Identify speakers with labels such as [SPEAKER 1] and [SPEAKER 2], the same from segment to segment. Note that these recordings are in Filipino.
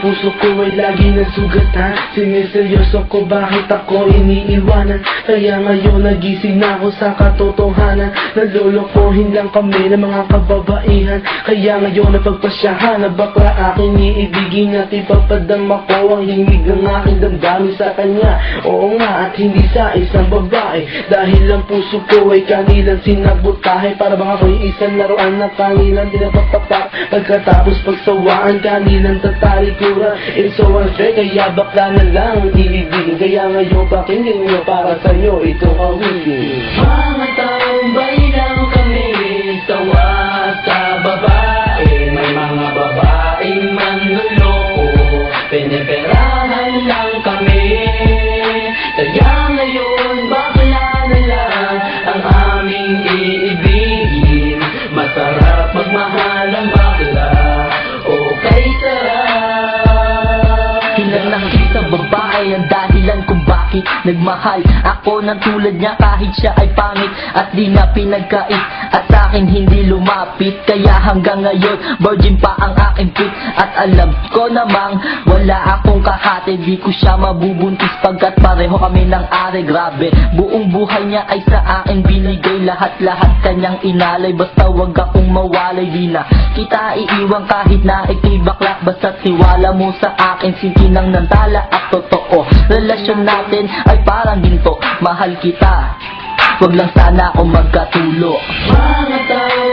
[SPEAKER 1] puso ko ay lagi nasugatan. Siniseryoso ko bakit ako iniiwanan? Kaya ngayon nagising na ako sa katotohanan. Nalolokohin lang kami ng mga kababaihan. Kaya ngayon napagpasyahan na bakla aking iibigin At ipapadama ko ang himig ng aking damdamin sa kanya. Oo nga at hindi sa isang babae. Dahil ang puso ko ay kanilang sinabotahe Para bang ako'y isang laruan na kanilang tinapatapak Pagkatapos pagsawaan kanilang tatalikuran It's so unfair kaya bakla na lang ang ibigin Kaya ngayon pakinggan nyo para sa'yo itong awitin Mga taong lang
[SPEAKER 2] bakit nagmahal? Ako ng tulad niya kahit siya ay pangit At di na pinagkait At sa akin hindi lumapit Kaya hanggang ngayon virgin pa ang aking pit At alam ko namang wala akong kahati Di ko siya mabubuntis pagkat pareho kami ng are Grabe buong buhay niya ay sa akin binigay. Lahat-lahat kanyang inalay Basta wag akong mawalay. Di na kita iiwan kahit na ikay bakla. Basta tiwala mo sa akin Sintinang nantala at totoo. Relasyon natin ay parang ginto Mahal kita Wag lang sana ako magkatulo.
[SPEAKER 1] Mga taong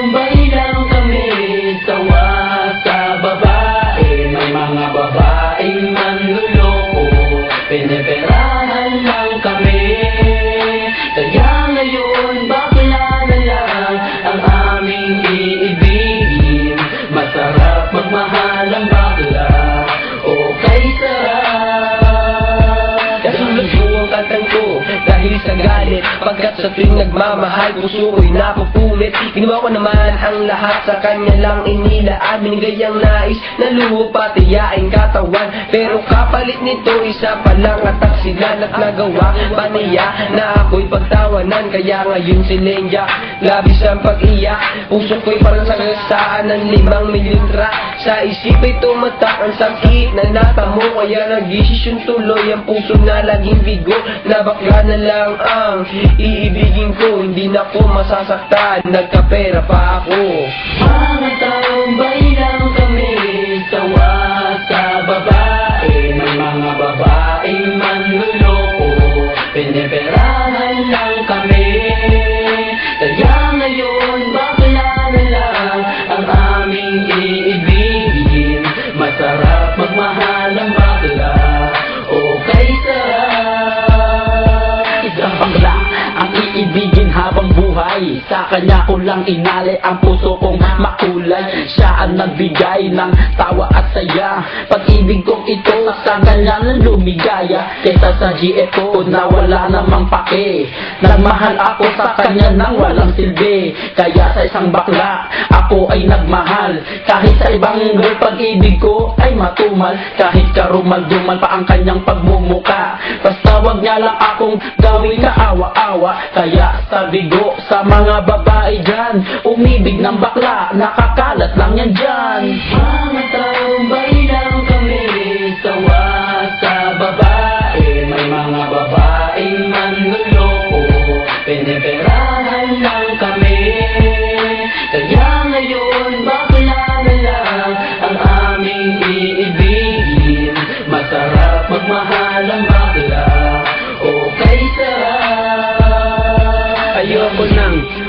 [SPEAKER 1] galit Pagkat sa tuwing nagmamahal Puso ko'y napupulit. Ginawa ko naman ang lahat Sa kanya lang inilaan. Binigay ang nais Na luho patiyain katawan. Pero kapalit nito Isa pa lang atak sila At nagawa. Pa niya Na ako'y pagtawanan Kaya ngayon si Lenja Labis ang pag-iyak Puso ko'y parang sagasaan Ng limang mililitra Sa isip ay tumatak Ang sakit na natamo Kaya nag-desisyon tuloy Ang puso na laging bigo. Na bakla na lang ang Iibigin ko Hindi na ko masasaktan. Nagkapera pa ako. Mga taong lang Sa
[SPEAKER 2] kanya ko lang inalay ang puso kong makulay. Siya ang nagbigay ng tawa at saya. Pag-ibig kong ito sa kanya lang lumigaya. Kesa sa GF ko na wala namang pake. Nagmahal ako sa kanya nang walang silbi. Kaya sa isang bakla ako ay nagmahal. Kahit sa ibang girl pag-ibig ko ay matumal Kahit karumal-dumal pa ang kanyang pagmumuka. Basta wag niya lang akong gawing kaawa-awa. Kaya sabi ko sa mga babae dyan Umibig ng bakla, nakakalat lang yan dyan.
[SPEAKER 1] Mga taong lang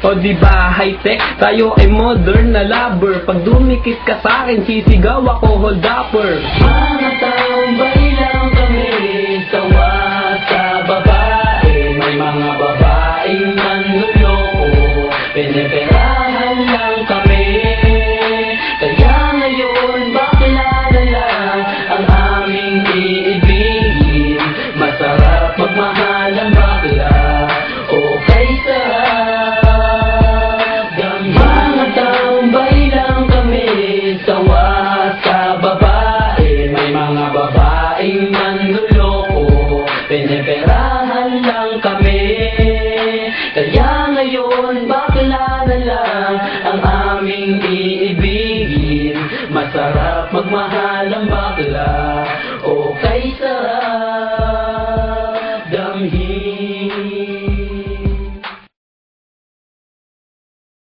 [SPEAKER 1] O di ba high-tech? Tayo ay modern na lover Pag dumikit ka sa akin sisigaw ako hold upper. Mga taong babaeng manluloko Piniperahan lang kami. Kaya ngayon bakla na lang Ang aming iibigin. Masarap magmahal ang bakla O kay sarap.